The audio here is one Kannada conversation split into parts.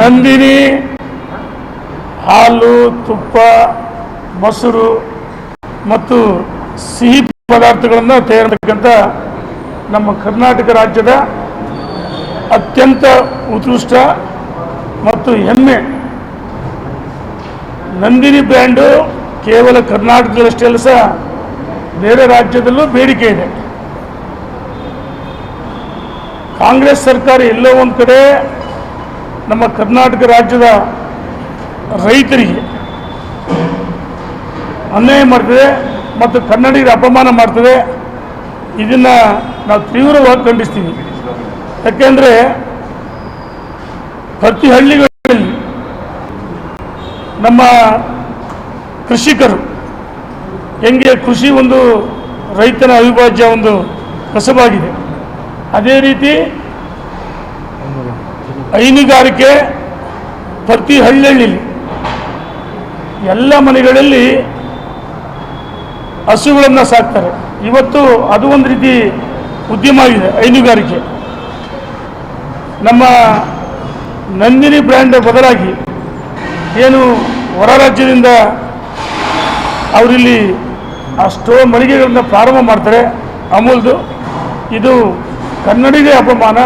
ನಂದಿನಿ, ಹಾಲು, ತುಪ್ಪ, ಮೊಸರು ಮತ್ತು ಸಿಹಿ ಪದಾರ್ಥಗಳನ್ನು ತಯಾರಿಸತಕ್ಕಂಥ ನಮ್ಮ ಕರ್ನಾಟಕ ರಾಜ್ಯದ ಅತ್ಯಂತ ಉತ್ಕೃಷ್ಟ ಮತ್ತು ಹೆಮ್ಮೆ ನಂದಿನಿ ಬ್ರ್ಯಾಂಡು ಕೇವಲ ಕರ್ನಾಟಕದಲ್ಲಷ್ಟೇ ಅಲ್ಲ ಸಹ ಬೇರೆ ರಾಜ್ಯದಲ್ಲೂ ಬೇಡಿಕೆ ಇದೆ. ಕಾಂಗ್ರೆಸ್ ಸರ್ಕಾರ ಎಲ್ಲೋ ಒಂದು ಕಡೆ ನಮ್ಮ ಕರ್ನಾಟಕ ರಾಜ್ಯದ ರೈತರಿಗೆ ಅನ್ಯಾಯ ಮಾಡ್ತದೆ ಮತ್ತು ಕನ್ನಡಿಗರ ಅಪಮಾನ ಮಾಡ್ತದೆ. ಇದನ್ನು ನಾವು ತೀವ್ರವಾಗಿ ಖಂಡಿಸ್ತೀವಿ. ಯಾಕೆಂದರೆ ಪ್ರತಿ ಹಳ್ಳಿಗಳಲ್ಲಿ ನಮ್ಮ ಕೃಷಿಕರು ಹೆಂಗೆ ಕೃಷಿ ಒಂದು ರೈತನ ಅವಿಭಾಜ್ಯ ಒಂದು ಕಸಬಾಗಿದೆ. ಅದೇ ರೀತಿ ಹೈನುಗಾರಿಕೆ ಪ್ರತಿ ಹಳ್ಳಿಯಲ್ಲಿ ಎಲ್ಲ ಮನೆಗಳಲ್ಲಿ ಹಸುಗಳನ್ನು ಸಾಕ್ತಾರೆ. ಇವತ್ತು ಅದು ಒಂದು ರೀತಿ ಉದ್ಯಮ ಆಗಿದೆ, ಹೈನುಗಾರಿಕೆ. ನಮ್ಮ ನಂದಿನಿ ಬ್ರ್ಯಾಂಡ್ ಬದಲಾಗಿ ಏನು ಹೊರ ರಾಜ್ಯದಿಂದ ಅವರಿಲ್ಲಿ ಆ ಸ್ಟೋರ್ ಮಳಿಗೆಗಳನ್ನ ಪ್ರಾರಂಭ ಮಾಡ್ತಾರೆ ಅಮೂಲ್ದು. ಇದು ಕನ್ನಡಿಗೆ ಅಪಮಾನ.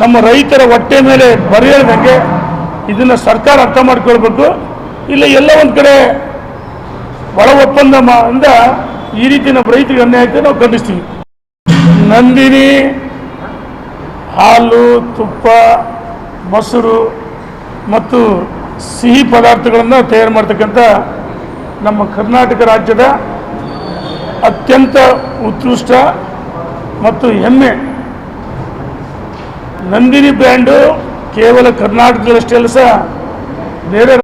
ನಮ್ಮ ರೈತರ ಹೊಟ್ಟೆ ಮೇಲೆ ಬರೆಯದಂಗೆ ಇದನ್ನು ಸರ್ಕಾರ ಅರ್ಥ ಮಾಡ್ಕೊಳ್ಬೇಕು. ಇಲ್ಲ ಎಲ್ಲ ಒಂದು ಕಡೆ ಒಳ ಒಪ್ಪಂದ ಅಂದ ಈ ರೀತಿ ನಮ್ಮ ರೈತರಿಗೆ ಅನ್ಯಾಯ ಆಯ್ತು ನಾವು ಖಂಡಿಸ್ತೀವಿ. ನಂದಿನಿ, ಹಾಲು, ತುಪ್ಪ, ಮೊಸರು ಮತ್ತು ಸಿಹಿ ಪದಾರ್ಥಗಳನ್ನು ತಯಾರು ಮಾಡ್ತಕ್ಕಂಥ ನಮ್ಮ ಕರ್ನಾಟಕ ರಾಜ್ಯದ ಅತ್ಯಂತ ಉತ್ಕೃಷ್ಟ ಮತ್ತು ಹೆಮ್ಮೆ ನಂದಿನಿ ಬ್ರ್ಯಾಂಡು ಕೇವಲ ಕರ್ನಾಟಕದಲ್ಲಷ್ಟೇ ಅಲ್ಲ ಸಹ ಬೇರೆ